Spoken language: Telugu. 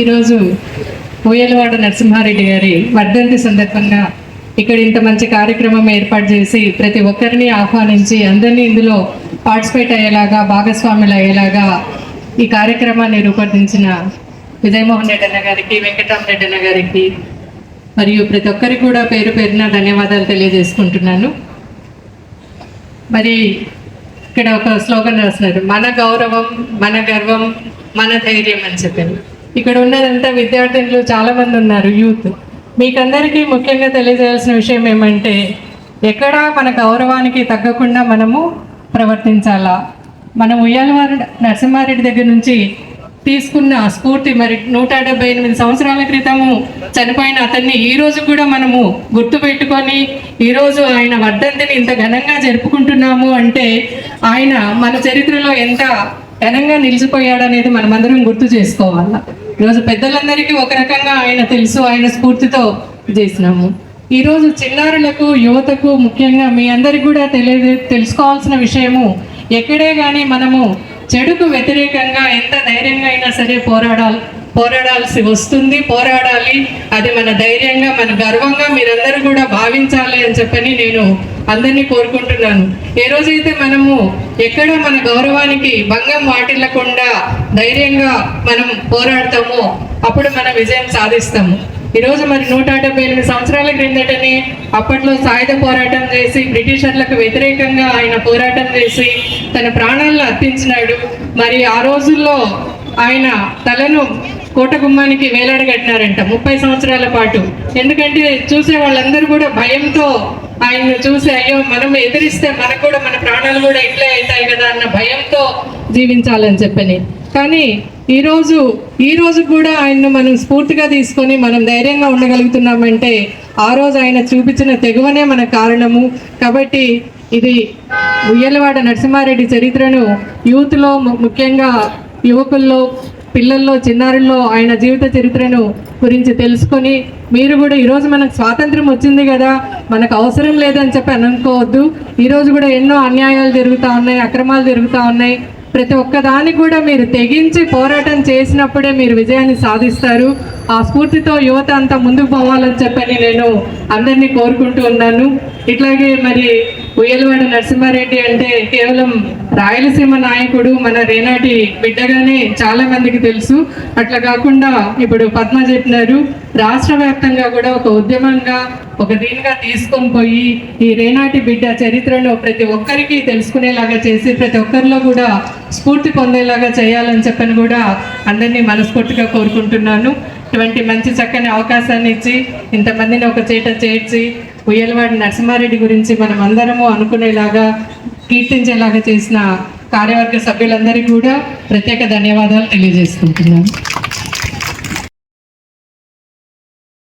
ఈరోజు ఊయలవాడ నరసింహారెడ్డి గారి వర్ధంతి సందర్భంగా ఇక్కడ ఇంత మంచి కార్యక్రమం ఏర్పాటు చేసి ప్రతి ఒక్కరిని ఆహ్వానించి అందరినీ ఇందులో పార్టిసిపేట్ అయ్యేలాగా భాగస్వాములు అయ్యేలాగా ఈ కార్యక్రమాన్ని రూపొందించిన విజయమోహన్ రెడ్డి అన్న గారికి వెంకటరామరెడ్డి అన్న గారికి మరియు ప్రతి ఒక్కరికి కూడా పేరు పేరున ధన్యవాదాలు తెలియజేసుకుంటున్నాను. మరి ఇక్కడ ఒక స్లోగన్ రాస్తున్నారు. మన గౌరవం మన గర్వం మన ధైర్యం అని చెప్పాను ఇక్కడ ఉన్నదంతా విద్యార్థులు చాలామంది ఉన్నారు యూత్. మీకందరికీ ముఖ్యంగా తెలియజేయాల్సిన విషయం ఏమంటే ఎక్కడ మన గౌరవానికి తగ్గకుండా మనము ప్రవర్తించాలా? మనం ఉయ్యాలవారి నరసింహారెడ్డి దగ్గర నుంచి తీసుకున్న స్ఫూర్తి మరి నూట డెబ్బై ఎనిమిది సంవత్సరాల క్రితము చనిపోయిన అతన్ని ఈరోజు కూడా మనము గుర్తు పెట్టుకొని ఆయన వర్ధంతిని ఇంత ఘనంగా జరుపుకుంటున్నాము అంటే ఆయన మన చరిత్రలో ఎంత ఘనంగా నిలిచిపోయాడనేది మనమందరం గుర్తు చేసుకోవాలి. ఈరోజు పెద్దలందరికీ ఒక రకంగా ఆయన తెలుసు ఆయన స్ఫూర్తితో చేసినాము. ఈరోజు చిన్నారులకు యువతకు ముఖ్యంగా మీ అందరికి కూడా తెలియ తెలుసుకోవాల్సిన విషయము ఎక్కడే కానీ మనము చెడుకు వ్యతిరేకంగా ఎంత ధైర్యంగా అయినా సరే పోరాడాలి. పోరాడాల్సి వస్తుంది. పోరాడాలి. అది మన ధైర్యంగా మన గర్వంగా మీరందరూ కూడా భావించాలి అని చెప్పని నేను అందరినీ కోరుకుంటున్నాను. ఏ రోజైతే మనము ఎక్కడ మన గౌరవానికి భంగం వాటిల్లకుండా ధైర్యంగా మనం పోరాడతామో అప్పుడు మనం విజయం సాధిస్తాము. ఈరోజు మరి నూట డెబ్బై ఎనిమిది సంవత్సరాల క్రిందటనే అప్పట్లో సాయుధ పోరాటం చేసి బ్రిటిషర్లకు వ్యతిరేకంగా ఆయన పోరాటం చేసి తన ప్రాణాలను అర్పించినాడు. మరి ఆ రోజుల్లో ఆయన తలను కోట గుమ్మానికి వేలాడగట్టినారంట ముప్పై సంవత్సరాల పాటు. ఎందుకంటే చూసే వాళ్ళందరూ కూడా భయంతో ఆయన్ను చూసి అయ్యో మనం ఎదిరిస్తే మనకు కూడా మన ప్రాణాలు కూడా ఇట్లే అవుతాయి కదా అన్న భయంతో జీవించాలని చెప్పని. కానీ ఈరోజు ఈ రోజు కూడా ఆయన్ను మనం స్ఫూర్తిగా తీసుకొని మనం ధైర్యంగా ఉండగలుగుతున్నామంటే ఆ రోజు ఆయన చూపించిన తెగువనే మన కారణము. కాబట్టి ఇది ఉయ్యలవాడ నరసింహారెడ్డి చరిత్రను యూత్లో ముఖ్యంగా యువకుల్లో పిల్లల్లో చిన్నారుల్లో ఆయన జీవిత చరిత్రను గురించి తెలుసుకొని మీరు కూడా ఈరోజు మనకు స్వాతంత్రం వచ్చింది కదా మనకు అవసరం లేదని చెప్పి అనుకోవద్దు. ఈరోజు కూడా ఎన్నో అన్యాయాలు జరుగుతూ ఉన్నాయి అక్రమాలు జరుగుతూ ఉన్నాయి. ప్రతి ఒక్కదానికి కూడా మీరు తెగించి పోరాటం చేసినప్పుడే మీరు విజయాన్ని సాధిస్తారు. ఆ స్ఫూర్తితో యువత అంతా ముందుకు పోవాలని చెప్పని నేను అందరినీ కోరుకుంటూ ఉన్నాను. ఇట్లాగే మరి ఉయ్యలవాడ నరసింహారెడ్డి అంటే కేవలం రాయలసీమ నాయకుడు మన రేనాటి బిడ్డగానే చాలా మందికి తెలుసు. అట్లా కాకుండా ఇప్పుడు పద్మ చెప్పినారు. రాష్ట్ర వ్యాప్తంగా కూడా ఒక ఉద్యమంగా ఒక దీనిగా తీసుకొని పోయి ఈ రేనాటి బిడ్డ చరిత్రను ప్రతి ఒక్కరికి తెలుసుకునేలాగా చేసి ప్రతి ఒక్కరిలో కూడా స్ఫూర్తి పొందేలాగా చేయాలని చెప్పని కూడా అందరినీ మనస్ఫూర్తిగా కోరుకుంటున్నాను. ఇటువంటి మంచి చక్కని అవకాశాన్ని ఇచ్చి ఇంతమందిని ఒక చేట చేర్చి ఉయ్యలవాడి నరసింహారెడ్డి గురించి మనం అందరము అనుకునేలాగా కీర్తించేలాగా చేసిన కార్యవర్గ సభ్యులందరికీ కూడా ప్రత్యేక ధన్యవాదాలు తెలియజేసుకుంటున్నాను.